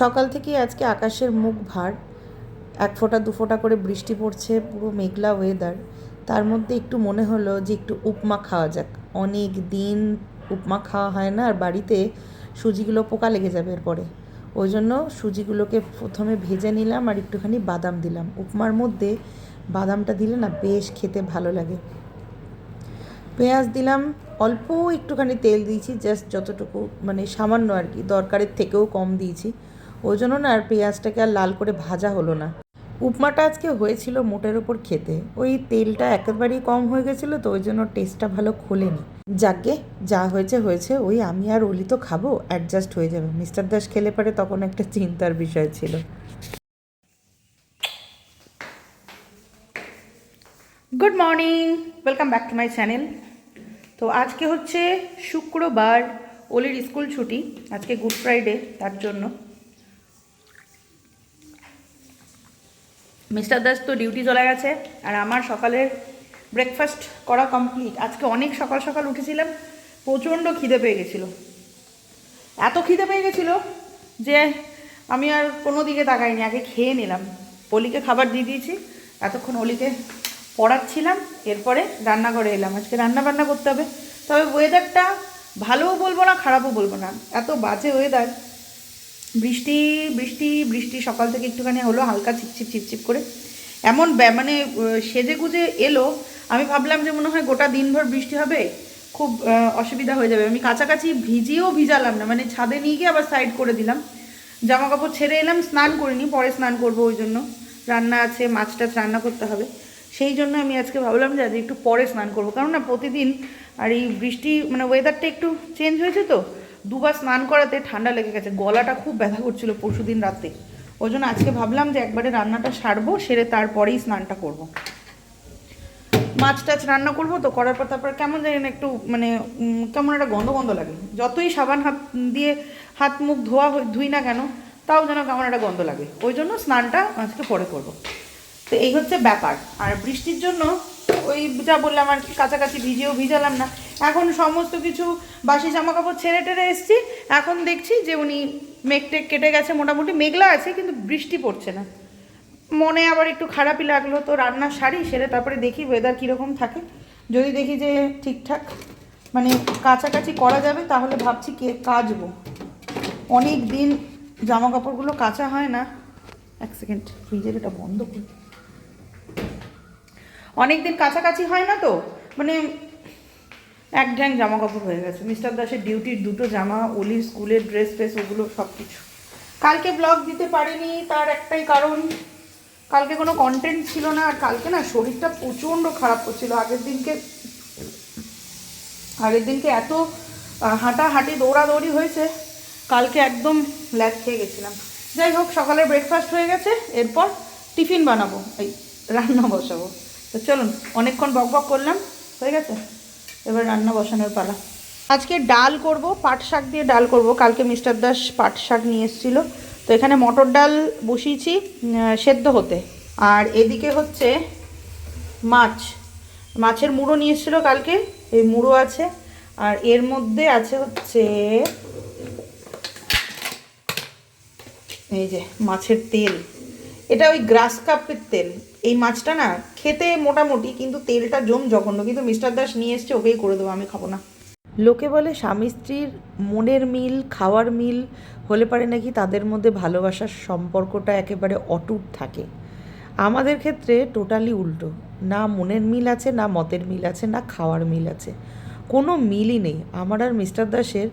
সকাল থেকে আজকে আকাশের মুখ ভার। এক ফোঁটা, দু ফোঁটা করে বৃষ্টি পড়ছে, পুরো মেঘলা ওয়েদার তার মধ্যে একটু মনে হলো যে একটু উপমা খাওয়া যাক। অনেক দিন উপমা খাওয়া হয় না, আর বাড়িতে সুজিগুলো পোকা লেগে যাবে এরপরে। ওই জন্য সুজিগুলোকে প্রথমে ভেজে নিলাম আর একটুখানি বাদাম দিলাম। উপমার মধ্যে বাদামটা দিলে না বেশ খেতে ভালো লাগে। পেঁয়াজ দিলাম, অল্প একটুখানি তেল দিয়েছি জাস্ট যতটুকু মানে সামান্য আর কি, দরকারের থেকেও কম দিয়েছি। ওই জন্য না আর পেঁয়াজটাকে আর লাল করে ভাজা হলো না। উপমাটা আজকে হয়েছিল মোটের ওপর খেতে। ওই তেলটা একেবারেই কম হয়ে গেছিল তো ওই জন্য টেস্টটা ভালো খোলেনি। যাকে যা হয়েছে হয়েছে, ওই আমি আর অলি তো খাব অ্যাডজাস্ট হয়ে যাবে। মিস্টার দাস খেলে পারে তখন একটা চিন্তার বিষয় ছিল। Good morning welcome back to my channel তো আজকে হচ্ছে শুক্রবার, ওলির স্কুল ছুটি, আজকে গুড ফ্রাইডে তার জন্য। মিস্টার দাস তো ডিউটি চলে গেছে, আর আমার সকালের ব্রেকফাস্ট করা কমপ্লিট আজকে অনেক সকাল সকাল উঠেছিলাম, প্রচণ্ড খিদে পেয়ে গেছিল। এত খিদে পেয়ে গেছিল যে আমি আর কোনো দিকে তাকাইনি, আগে খেয়ে নিলাম। অলিকে খাবার দিয়ে দিয়েছি, এতক্ষণ অলিকে পড়াচ্ছিলাম, এরপরে রান্নাঘরে এলাম। আজকে রান্না বান্না করতে হবে, তবে ওয়েদারটা ভালোও বলব না, খারাপও বলব না। এত বাজে ওয়েদার বৃষ্টি বৃষ্টি বৃষ্টি সকাল থেকে একটুখানি হলো, হালকা চিপচিপ চিপচিপ করে। এমন মানে সেজে গুজে এলো, আমি ভাবলাম যে মনে হয় গোটা দিনভর বৃষ্টি হবে, খুব অসুবিধা হয়ে যাবে। আমি কাছাকাছি ভিজিয়েও ভিজালাম না মানে ছাদে নিয়ে গিয়ে আবার সাইড করে দিলাম। জামা কাপড় ছেড়ে এলাম, স্নান করিনি, পরে স্নান করব ওই জন্য। রান্না আছে, মাছ টাছ রান্না করতে হবে। সেই জন্য আমি আজকে ভাবলাম যে আজ একটু পরে স্নান করব। কারণ না প্রতিদিন আর এই বৃষ্টি মানে ওয়েদারটা একটু চেঞ্জ হয়েছে তো দুবার স্নান করাতে ঠান্ডা লেগে গেছে, গলাটা খুব ব্যথা করছিল পরশু দিন রাতে ওই জন্য আজকে ভাবলাম যে একবারে রান্নাটা সারবো, সেরে তারপরেই স্নানটা করব। মাছ টাছ রান্না করব তো, করার পর তারপর কেমন জানি না একটু মানে কেমন একটা গন্ধ গন্ধ লাগে যতই সাবান হাত দিয়ে হাত মুখ ধোয়া ধুই না কেন, তাও যেন কেমন একটা গন্ধ লাগে ওই জন্য স্নানটা আজকে পরে করব। তো এই হচ্ছে ব্যাপার আর বৃষ্টির জন্য ওই যা বললাম আর কি, কাছাকাছি ভিজেও ভিজালাম না এখন সমস্ত কিছু বাসি জামা কাপড় ছেড়ে টেড়ে এসছি। এখন দেখছি যে উনি মেঘ টেক কেটে গেছে, মোটামুটি মেঘলা আছে কিন্তু বৃষ্টি পড়ছে না। মনে আবার একটু খারাপই লাগল তো রান্না সারি সেরে তারপরে দেখি ওয়েদার কীরকম থাকে। যদি দেখি যে ঠিকঠাক মানে কাছাকাছি করা যাবে তাহলে ভাবছি কে কাচবো। অনেক দিন জামা কাপড়গুলো কাঁচা হয় না। এক সেকেন্ড, ফ্রিজের এটা বন্ধ করি। অনেক দিন কাছাকাছি হয় না তো মানে এক ঢ্যাং জামা কাপড় হয়ে গেছে। মিস্টার দাসের ডিউটির দুটো জামা অলির স্কুলের ড্রেস ফ্রেস, ওগুলো সব কিছু কালকে ব্লগ দিতে পারিনি, তার একটাই কারণ, কালকে কোনো কন্টেন্ট ছিল না, আর কালকে না শরীরটা প্রচণ্ড খারাপ করছিল। আগের দিনকে আগের দিনকে এত হাঁটাহাঁটি, দৌড়াদৌড়ি হয়েছে, কালকে একদম ল্যাদ খেয়ে গেছিলাম। যাই হোক সকালে ব্রেকফাস্ট হয়ে গেছে, এরপর টিফিন বানাবো, এই রান্না বসাবো। তো চলুন, অনেকক্ষণ বক বক করলাম, হয়ে গেছে? এবার রান্না বসানোর পালা। আজকে ডাল করব, পাট শাক দিয়ে ডাল করব। কালকে মিস্টার দাস পাট শাক নিয়ে এসেছিল। তো এখানে মটর ডাল বসিয়েছি সেদ্ধ হতে। আর এদিকে হচ্ছে মাছ। মাছের মুড়ো নিয়ে এসেছিল কালকে, এই মুড়ো আছে। আর এর মধ্যে আছে হচ্ছে এই যে মাছের তেল। এটা ওই গ্রাস কাপের তেল। এই মাছটা না খেতে মোটামুটি, কিন্তু তেলটা জম জঘন্য। কিন্তু মিস্টার দাস নিয়ে এসছে, ওকেই করে দেবো, আমি খাব না। লোকে বলে স্বামী স্ত্রীর মনের মিল, খাওয়ার মিল, হলে পারে নাকি তাদের মধ্যে ভালোবাসার সম্পর্কটা একেবারে অটুট থাকে। আমাদের ক্ষেত্রে টোটালি উল্টো। না মনের মিল আছে, না মতের মিল আছে, না খাওয়ার মিল আছে। কোনো মিলই নেই। আমার আর মিস্টার দাসের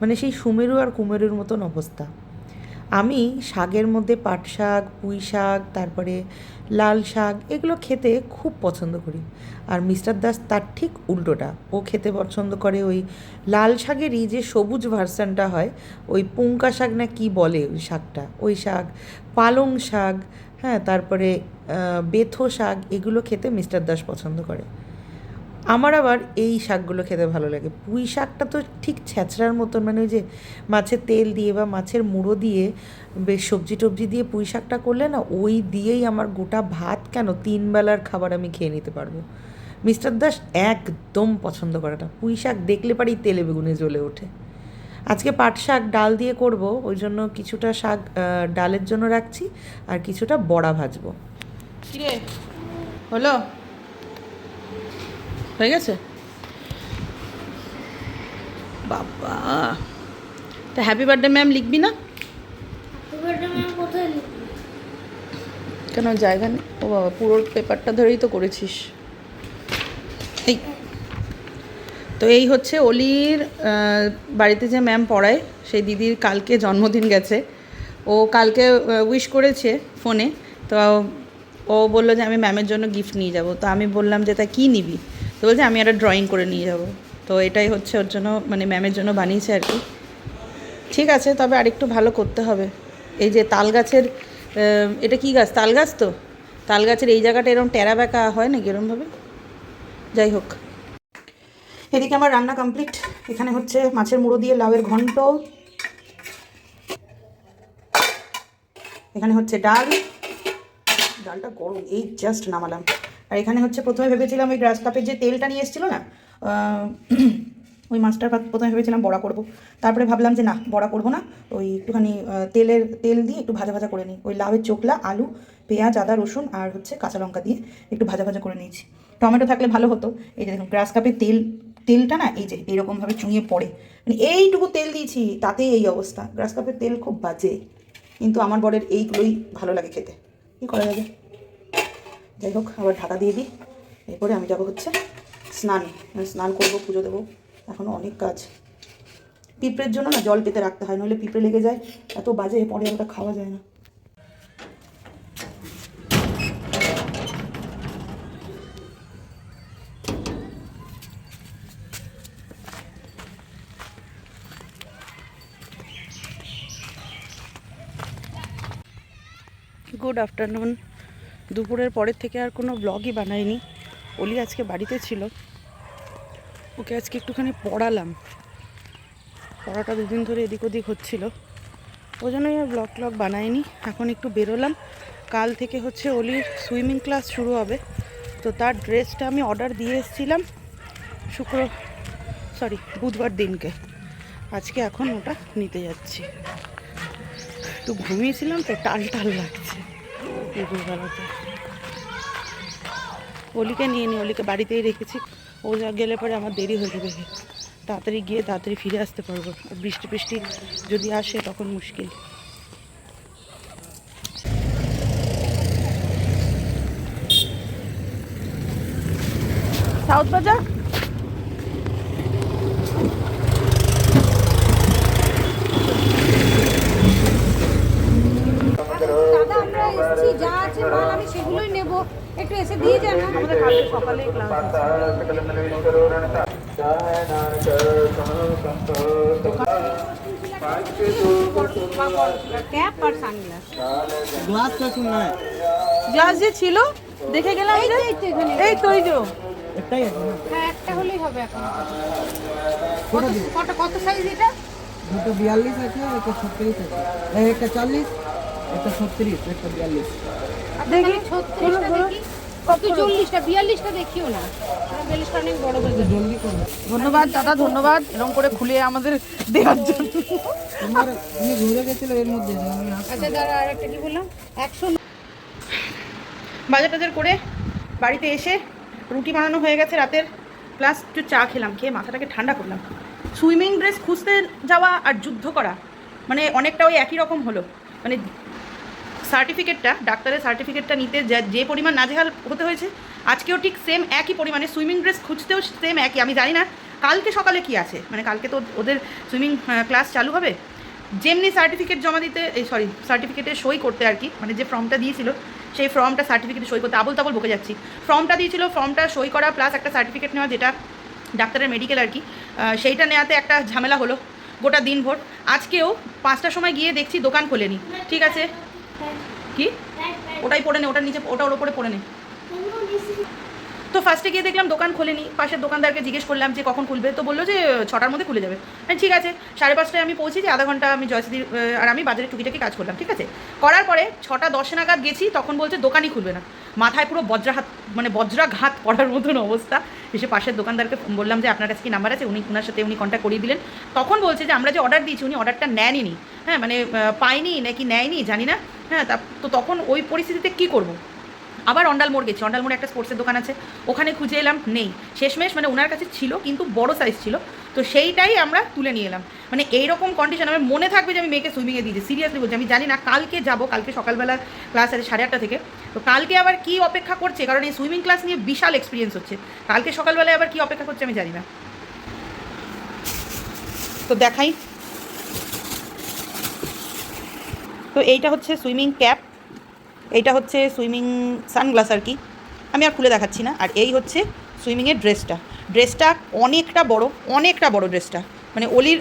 মানে সেই সুমেরু আর কুমেরুর মতন অবস্থা। আমি শাকের মধ্যে পাট শাক পুঁই শাক তারপরে লাল শাক এগুলো খেতে খুব পছন্দ করি। আর মিস্টার দাস তার ঠিক উল্টোটা। ও খেতে পছন্দ করে ওই লাল শাকেরই যে সবুজ ভার্সানটা হয়, ওই পুঙ্কা শাক না কি বলে ওই শাকটা? ওই শাক, পালং শাক হ্যাঁ তারপরে বেথো শাক এগুলো খেতে মিস্টার দাস পছন্দ করে। আমার আবার এই শাকগুলো খেতে ভালো লাগে। পুঁই শাকটা তো ঠিক ছ্যাঁচড়ার মতন মানে ওই যে মাছের তেল দিয়ে বা মাছের মুড়ো দিয়ে বেশ সবজি টবজি দিয়ে পুঁই শাকটা করলে না, ওই দিয়েই আমার গোটা ভাত কেন তিন বেলার খাবার আমি খেয়ে নিতে পারব। মিস্টার দাস একদম পছন্দ করে না। পুঁই শাক দেখলে পারেই তেলে বেগুনে জ্বলে ওঠে। আজকে পাট শাক ডাল দিয়ে করব, ওই জন্য কিছুটা শাক ডালের জন্য রাখছি, আর কিছুটা বড়া ভাজবো। হলো? হয়ে গেছে? বাবা। তা হ্যাপি বার্থডে ম্যাম লিখবি না? কেন জায়গা নেই? ও বাবা পুরো পেপারটা ধরেই তো করেছিস। এই। তো এই হচ্ছে অলির বাড়িতে যে ম্যাম পড়ায় সেই দিদির কালকে জন্মদিন গেছে। ও কালকে উইশ করেছে ফোনে তো ও বলল যে আমি ম্যামের জন্য গিফট নিয়ে যাব। তো আমি বললাম যে তা কী নিবি? তো বলছে, আমি একটা ড্রয়িং করে নিয়ে যাব। তো এটাই হচ্ছে ওর জন্য মানে ম্যামের জন্য বানিয়েছে আর কি। ঠিক আছে, তবে আরেকটু ভালো করতে হবে। এই যে তাল গাছের এটা কি গাছ? তাল গাছ তো? তাল গাছের এই জায়গাটা এরকম টেরা ব্যাকা হয় নাকি এরমভাবে যাই হোক। এদিকে আমার রান্না কমপ্লিট এখানে হচ্ছে মাছের মুড়ো দিয়ে লাউয়ের ঘন্ট। এখানে হচ্ছে ডাল। ডালটা গরম, এই জাস্ট নামালাম। এখানে হচ্ছে প্রথমে ভেবেছিলাম ওই গ্রাস কাপের যে তেলটা নিয়ে এসেছিল না ওই মাছটার ভাত প্রথমে ভেবেছিলাম বড়া করব। তারপরে ভাবলাম যে না, বড়া করব না, ওই একটুখানি তেলের, তেল দিয়ে একটু ভাজা ভাজা করে নিই। ওই লাউয়ের চোখলা আলু, পেঁয়াজ, আদা, রসুন আর হচ্ছে কাঁচা লঙ্কা দিয়ে একটু ভাজা ভাজা করে নিয়েছি। টমেটো থাকলে ভালো হতো। এই যে দেখুন গ্রাস কাপের তেল, তেলটা না, এই যে এরকমভাবে চুঁয়ে পড়ে। মানে এইটুকু তেল দিয়েছি, তাতেই এই অবস্থা। গ্রাস কাপের তেল খুব বাজে, কিন্তু আমার বরের এইগুলোই ভালো লাগে খেতে। কী করা যাবে? যাই হোক আবার ঢাকা দিয়ে দিই। এরপরে আমি যাব হচ্ছে স্নানে। স্নান করব, পুজো দেবো। এখনও অনেক কাজ। পিঁপড়ের জন্য না জল পেতে রাখতে হয়, নইলে পিঁপড়ে লেগে যায়। এত বাজে, পরে ওটা খাওয়া যায় না। গুড আফটারনুন দুপুরের পরের থেকে আর কোনো ব্লগই বানাইনি। অলি আজকে বাড়িতে ছিল। ওকে আজকে একটুখানি পড়ালাম। পড়াটা দুদিন ধরে এদিক ওদিক হচ্ছিল। ওই জন্যই আর ব্লগ ট্লগ বানাইনি। এখন একটু বেরোলাম। কাল থেকে হচ্ছে অলির সুইমিং ক্লাস শুরু হবে। তো তার ড্রেসটা আমি অর্ডার দিয়ে এসেছিলাম। শুক্র সরি বুধবার দিনকে। আজকে এখন ওটা নিতে যাচ্ছি। একটু ঘুমিয়েছিলাম তো টাল টাল লাগছে। অলিকে নিয়ে নি, অলিকে বাড়িতেই রেখেছি। ও যা গেলে পরে আমার দেরি হয়ে যাবে। তাড়াতাড়ি গিয়ে তাড়াতাড়ি ফিরে আসতে পারব। বৃষ্টি বৃষ্টি যদি আসে তখন মুশকিল। সাউথ বাজার দাদা আমরা এসেছি যা আছে মাল আমি সেগুলোই নেব একটু এসে দিয়ে যান না আমাদের কালকে সকালে ক্যাপ আর সানগ্লাস গ্লাস না। গ্লাস যে ছিল দেখে গেলাম এই তো এই যে। একটাই আছে হ্যাঁ, একটা হলেই হবে এখন। কত কত সাইজ এটা? দুটো বিয়াল্লিশ আছে একটা ছত্রিশ আছে। একটা চল্লিশ একটা একটা বিয়াল্লিশ। আচ্ছা, দেখি। ছত্রিশ কত চল্লিশটা বিয়াল্লিশটা দেখিও না। বিয়াল্লিশটা অনেক বড় ধন্যবাদ দাদা ধন্যবাদ। এরকম করে খুলে আমাদের দেওয়ার জন্য। তুমি ঘুরে গেছিলে এর মধ্যে যে আমি আসছি। আচ্ছা দাদা আর একটা কি বললাম? একশো বাজার টাজার করে বাড়িতে এসে রুটি বানানো হয়ে গেছে রাতের। প্লাস একটু চা খেলাম খেয়ে মাথাটাকে ঠান্ডা করলাম। সুইমিং ড্রেস খুঁজতে যাওয়া আর যুদ্ধ করা মানে অনেকটা ওই একই রকম হলো। মানে সার্টিফিকেটটা ডাক্তারের সার্টিফিকেটটা নিতে যা- যে পরিমাণ নাজেহাল হতে হয়েছে, আজকেও ঠিক সেম একই পরিমাণে সুইমিং ড্রেস খুঁজতেও সেম একই। আমি জানি না কালকে সকালে কি আছে। মানে কালকে তো ওদের সুইমিং ক্লাস চালু হবে। যেমনি সার্টিফিকেট জমা দিতে, এই সরি সার্টিফিকেটে সই করতে আর কি। মানে যে ফর্মটা দিয়েছিল, সেই ফর্মটা সার্টিফিকেটে সই করতে আবল তাবল বকে যাচ্ছি। ফর্মটা দিয়েছিল ফর্মটা সই করা প্লাস একটা সার্টিফিকেট নেওয়া যেটা ডাক্তারের মেডিকেল আর কি। সেইটা নেওয়াতে একটা ঝামেলা হলো গোটা দিনভর। আজকেও পাঁচটার সময় গিয়ে দেখছি দোকান খোলেনি। ঠিক আছে? কি? ওটাই পড়ে নে ওটার নিচে ওটার ওর ওপরে পড়ে নে। তো ফার্স্টে গিয়ে দেখলাম দোকান খোলেনি। পাশের দোকানদারকে জিজ্ঞেস করলাম যে কখন খুলবে? তো বলল যে ছটার মধ্যে খুলে যাবে। আমি, ঠিক আছে। সাড়ে পাঁচটায় আমি পৌঁছেছি আধা ঘণ্টা আমি জয়সিদির আর আমি বাজারে টুকিটাকি কাজ করলাম ঠিক আছে? করার পরে ছটা দশে নাগাদ গেছি তখন বলছে দোকানই খুলবে না। মাথায় পুরো বজ্রাহাত মানে বজ্রাঘাত পড়ার মতন অবস্থা। এসে পাশের দোকানদারকে বললাম যে আপনার কাছে কি নাম্বার আছে? উনি ওনার সাথে উনি কন্ট্যাক্ট করিয়ে দিলেন। তখন বলছে যে আমরা যে অর্ডার দিয়েছি উনি অর্ডারটা নেনই হ্যাঁ মানে পাইনি নাকি নেয়নি জানি না। হ্যাঁ তা তো তখন ওই পরিস্থিতিতে কী করব? আবার অন্ডাল মোড় গেছি। অন্ডাল মোড়ে একটা স্পোর্টসের দোকান আছে। ওখানে খুঁজে এলাম, নেই। শেষমেশ মানে ওনার কাছে ছিল, কিন্তু বড় সাইজ ছিল। তো সেইটাই আমরা তুলে নিয়ে এলাম। মানে এইরকম কন্ডিশন আমার মনে থাকবে যে আমি মেয়েকে সুইমিংয়ে দিয়েছি সিরিয়াসলি বলছি, আমি জানি না কালকে যাব, কালকে সকালবেলা ক্লাস আছে সাড়ে আটটা থেকে। তো কালকে আবার কি অপেক্ষা করছে? কারণ এই সুইমিং ক্লাস নিয়ে বিশাল এক্সপিরিয়েন্স হচ্ছে। কালকে সকালবেলায় আবার কি অপেক্ষা করছে আমি জানি না। তো দেখাই। তো এইটা হচ্ছে সুইমিং ক্যাপ এইটা হচ্ছে সুইমিং সানগ্লাস আর কি। আমি আর খুলে দেখাচ্ছি না। আর এই হচ্ছে সুইমিংয়ের ড্রেসটা। ড্রেসটা অনেকটা বড় অনেকটা বড় ড্রেসটা। মানে অলির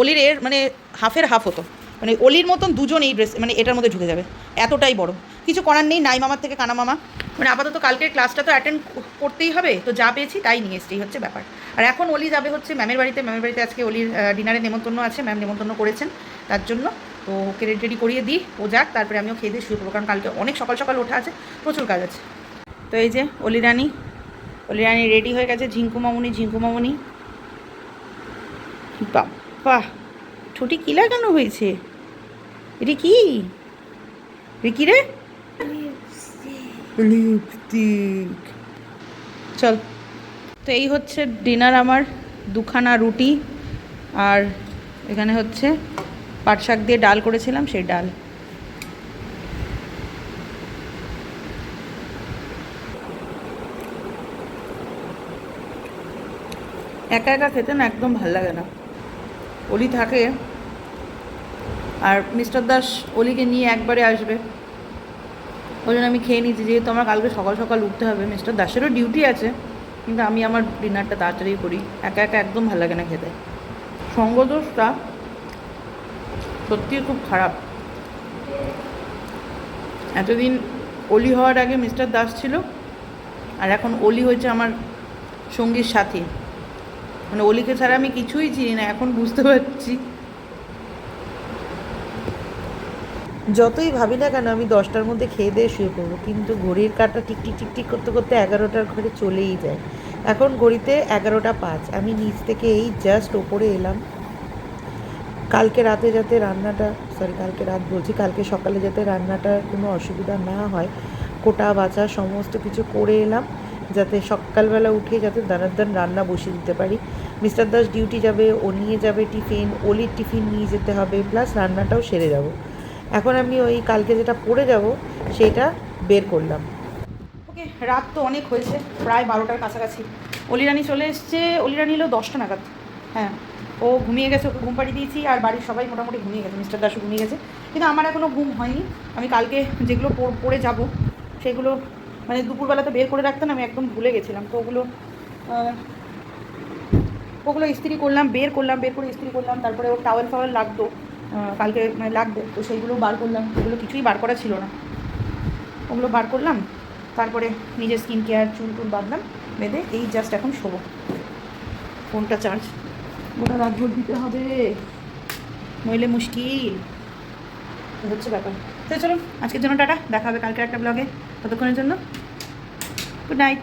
অলির এর মানে হাফের হাফ হতো। মানে অলির মতন দুজন এই ড্রেস মানে এটার মধ্যে ঢুকে যাবে। এতটাই বড়। কিছু করার নেই নাই মামার থেকে কানা মামা মানে আপাতত কালকের ক্লাসটা তো অ্যাটেন্ড করতেই হবে, তো যা পেয়েছি তাই নিয়ে এসছি হচ্ছে ব্যাপার। আর এখন অলি যাবে হচ্ছে ম্যামের বাড়িতে। ম্যামের বাড়িতে আজকে অলির ডিনারে নেমন্তন্ন আছে। ম্যাম নেমন্তন্ন করেছেন, তার জন্য তো ওকে রেডি রেডি করিয়ে দিই ও যাক তারপরে আমিও খেয়ে দিয়ে শুয়ে পড়ব কারণ কালকে অনেক সকাল সকাল ওঠা আছে প্রচুর কাজ আছে। তো এই যে অলি রানী অলি রানী রেডি হয়ে গেছে ঝিঙ্কু মামুনি ঝিঙ্কু মামুনি। বাবা ঠোঁটি কী লাগানো হয়েছে? এটা কি? এটা কি রে? লিপস্টিক। চল। তো এই হচ্ছে ডিনার আমার দুখানা রুটি আর এখানে হচ্ছে পাট শাক দিয়ে ডাল করেছিলাম, সেই ডাল। একা একা খেতে না একদম ভালো লাগে না। অলি থাকে, আর মিস্টার দাস অলিকে নিয়ে একবারে আসবে। ওই জন্য আমি খেয়ে নিয়েছি, যেহেতু আমার কালকে সকাল সকাল উঠতে হবে, মিস্টার দাসেরও ডিউটি আছে, কিন্তু আমি আমার ডিনারটা তাড়াতাড়ি করি। একা একা একদম ভালো লাগে না খেতে। সঙ্গদোষটা সত্যিই খুব খারাপ। এতদিন অলি হওয়ার আগে মিস্টার দাস ছিল, আর এখন অলি হয়েছে আমার সঙ্গীর সাথী। মানে অলিকে ছাড়া আমি কিছুই চিনি না, এখন বুঝতে পারছি। যতই ভাবি না কেন, আমি দশটার মধ্যে খেয়ে দিয়ে শুয়ে পড়ব, কিন্তু ঘড়ির কাটা টিক টিক টিক টিক করতে করতে এগারোটার ঘরে চলেই যায়। এখন ঘড়িতে এগারোটা পাঁচ, আমি নিচ থেকে এই জাস্ট ওপরে এলাম। কালকে রাতে যাতে রান্নাটা সরি কালকে রাত বলছি, কালকে সকালে যাতে রান্নাটার কোনো অসুবিধা না হয়, কোটা, বাছা, সমস্ত কিছু করে এলাম, যাতে সকালবেলা উঠে যাতে দানার রান্না বসিয়ে দিতে পারি। মিস্টার দাস ডিউটি যাবে, ও নিয়ে যাবে টিফিন, ওলির টিফিন নিয়ে যেতে হবে, প্লাস রান্নাটাও সেরে যাব। এখন আমি ওই কালকে যেটা পড়ে যাব, সেটা বের করলাম। ওকে, রাত তো অনেক হয়েছে, প্রায় বারোটার কাছাকাছি। অলিরানি চলে এসছে, অলিরানি এলো দশটা নাগাদ। হ্যাঁ ও ঘুমিয়ে গেছে, ওকে ঘুম পাড়িয়ে দিয়েছি আর বাড়ির সবাই মোটামুটি ঘুমিয়ে গেছে মিস্টার দাসও ঘুমিয়ে গেছে। কিন্তু আমার এখনও ঘুম হয়নি। আমি কালকে যেগুলো পড়ে যাব, সেগুলো মানে দুপুরবেলাতে বের করে রাখতাম, আমি একদম ভুলে গেছিলাম। তো ওগুলো ওগুলো ইস্ত্রি করলাম, বের করলাম, বের করে ইস্ত্রি করলাম, তারপরে ও টাওয়েল ফাওয়েল লাগতো কালকে মানে লাগবে, তো সেইগুলো বার করলাম ওগুলো কিছুই বার করা ছিল না। ওগুলো বার করলাম, তারপরে নিজের স্কিন কেয়ার চুল টুল বাঁধলাম, বেঁধে এই জাস্ট এখন শোবো। ফোনটা চার্জ গোটা রাত ভোট দিতে হবে। নইলে মুশকিল। হচ্ছে ব্যাপার। তো চলুন আজকের জন্য টাটা। দেখা হবে কালকে একটা ব্লগে ততক্ষণের জন্য গুড নাইট